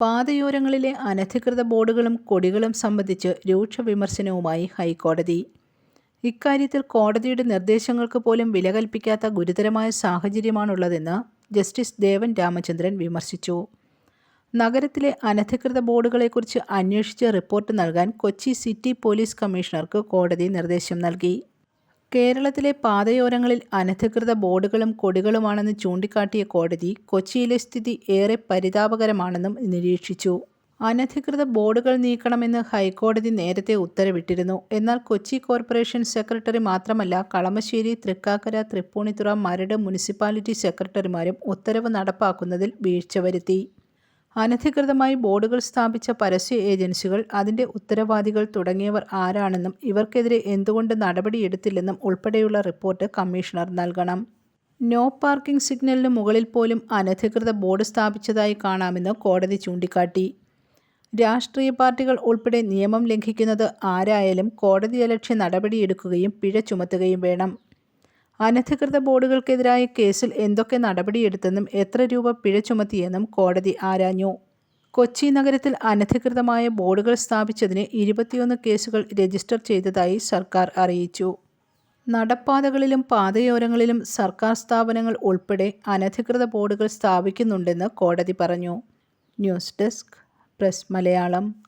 പാതയോരങ്ങളിലെ അനധികൃത ബോർഡുകളും കൊടികളും സംബന്ധിച്ച് രൂക്ഷ വിമർശനവുമായി ഹൈക്കോടതി. ഇക്കാര്യത്തിൽ കോടതിയുടെ നിർദ്ദേശങ്ങൾക്ക് പോലും വില കൽപ്പിക്കാത്ത ഗുരുതരമായ സാഹചര്യമാണുള്ളതെന്ന് ജസ്റ്റിസ് ദേവൻ രാമചന്ദ്രൻ വിമർശിച്ചു. നഗരത്തിലെ അനധികൃത ബോർഡുകളെക്കുറിച്ച് അന്വേഷിച്ച് റിപ്പോർട്ട് നൽകാൻ കൊച്ചി സിറ്റി പോലീസ് കമ്മീഷണർക്ക് കോടതി നിർദ്ദേശം നൽകി. കേരളത്തിലെ പാതയോരങ്ങളിൽ അനധികൃത ബോർഡുകളും കൊടികളുമാണെന്ന് ചൂണ്ടിക്കാട്ടിയ കോടതി കൊച്ചിയിലെ സ്ഥിതി ഏറെ പരിതാപകരമാണെന്നും നിരീക്ഷിച്ചു. അനധികൃത ബോർഡുകൾ നീക്കണമെന്ന് ഹൈക്കോടതി നേരത്തെ ഉത്തരവിട്ടിരുന്നു. എന്നാൽ കൊച്ചി കോർപ്പറേഷൻ സെക്രട്ടറി മാത്രമല്ല കളമശ്ശേരി തൃക്കാക്കര തൃപ്പൂണിത്തുറ മരട് മുനിസിപ്പാലിറ്റി സെക്രട്ടറിമാരും ഉത്തരവ് നടപ്പാക്കുന്നതിൽ വീഴ്ച വരുത്തി. അനധികൃതമായി ബോർഡുകൾ സ്ഥാപിച്ച പരസ്യ ഏജൻസികൾ അതിന്റെ ഉത്തരവാദികൾ തുടങ്ങിയവർ ആരാണെന്നും ഇവർക്കെതിരെ എന്തുകൊണ്ട് നടപടിയെടുത്തില്ലെന്നും ഉൾപ്പെടെയുള്ള റിപ്പോർട്ട് കമ്മീഷണർ നൽകണം. നോ പാർക്കിംഗ് സിഗ്നലിന് മുകളിൽ പോലും അനധികൃത ബോർഡ് സ്ഥാപിച്ചതായി കാണാമെന്ന് കോടതി ചൂണ്ടിക്കാട്ടി. രാഷ്ട്രീയ പാർട്ടികൾ ഉൾപ്പെടെ നിയമം ലംഘിക്കുന്നത് ആരായാലും കോടതിയലക്ഷ്യ നടപടിയെടുക്കുകയും പിഴ ചുമത്തുകയും വേണം. അനധികൃത ബോർഡുകൾക്കെതിരായ കേസിൽ എന്തൊക്കെ നടപടിയെടുത്തെന്നും എത്ര രൂപ പിഴ ചുമത്തിയെന്നും കോടതി ആരാഞ്ഞു. കൊച്ചി നഗരത്തിൽ അനധികൃതമായ ബോർഡുകൾ സ്ഥാപിച്ചതിന് ഇരുപത്തിയൊന്ന് കേസുകൾ രജിസ്റ്റർ ചെയ്തതായി സർക്കാർ അറിയിച്ചു. നടപ്പാതകളിലും പാതയോരങ്ങളിലും സർക്കാർ സ്ഥാപനങ്ങൾ ഉൾപ്പെടെ അനധികൃത ബോർഡുകൾ സ്ഥാപിക്കുന്നുണ്ടെന്ന് കോടതി പറഞ്ഞു. News desk press Malayalam.